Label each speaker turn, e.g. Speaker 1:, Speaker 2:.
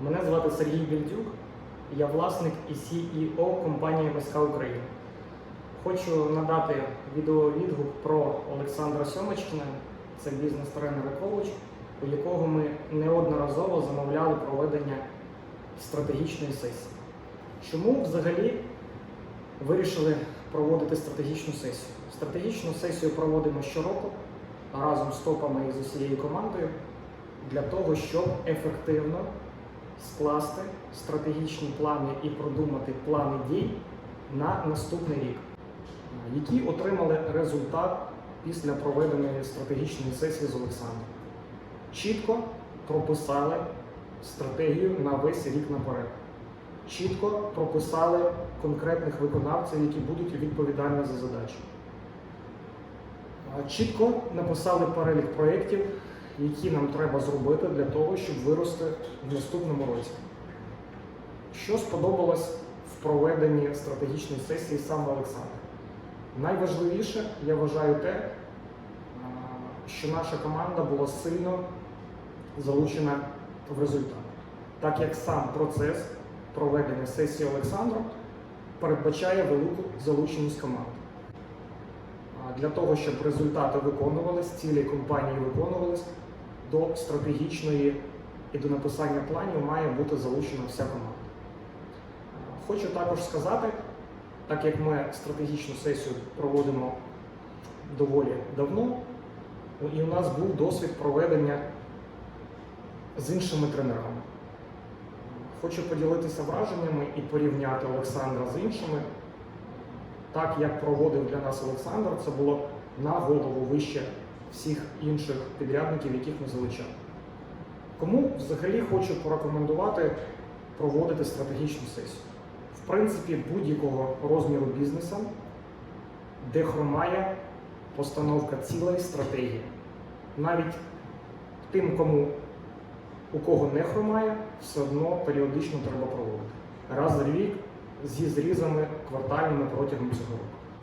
Speaker 1: Мене звати Сергій Більдюк, я власник і CEO компанії МСК Україна. Хочу надати відеовідгук про Олександра Сьомочкіна, це бізнес-тренер і коуч, у якого ми неодноразово замовляли проведення стратегічної сесії. Чому взагалі вирішили проводити стратегічну сесію? Стратегічну сесію проводимо щороку разом з топами і з усією командою для того, щоб ефективно скласти стратегічні плани і продумати плани дій на наступний рік, які отримали результат після проведеної стратегічної сесії з Олександром. Чітко прописали стратегію на весь рік наперед. Чітко прописали конкретних виконавців, які будуть відповідальні за задачі. Чітко написали перелік проєктів, які нам треба зробити для того, щоб вирости в наступному році. Що сподобалось в проведенні стратегічної сесії саме Олександра? Найважливіше, я вважаю, те, що наша команда була сильно залучена в результат, так як сам процес проведення сесії Олександром передбачає велику залученість команди. Для того, щоб результати виконувались, цілі компанії виконувались, до стратегічної і до написання планів має бути залучена вся команда. Хочу також сказати, так як ми стратегічну сесію проводимо доволі давно, і у нас був досвід проведення з іншими тренерами. Хочу поділитися враженнями і порівняти Олександра з іншими. Так як проводив для нас Олександр, це було на голову вище всіх інших підрядників, яких ми залучали. Кому взагалі хочу порекомендувати проводити стратегічну сесію? В принципі, будь-якого розміру бізнесу, де хромає постановка цілої стратегії. Навіть тим, кому у кого не хромає, все одно періодично треба проводити. Раз в рік зі зрізами квартальними протягом цього року.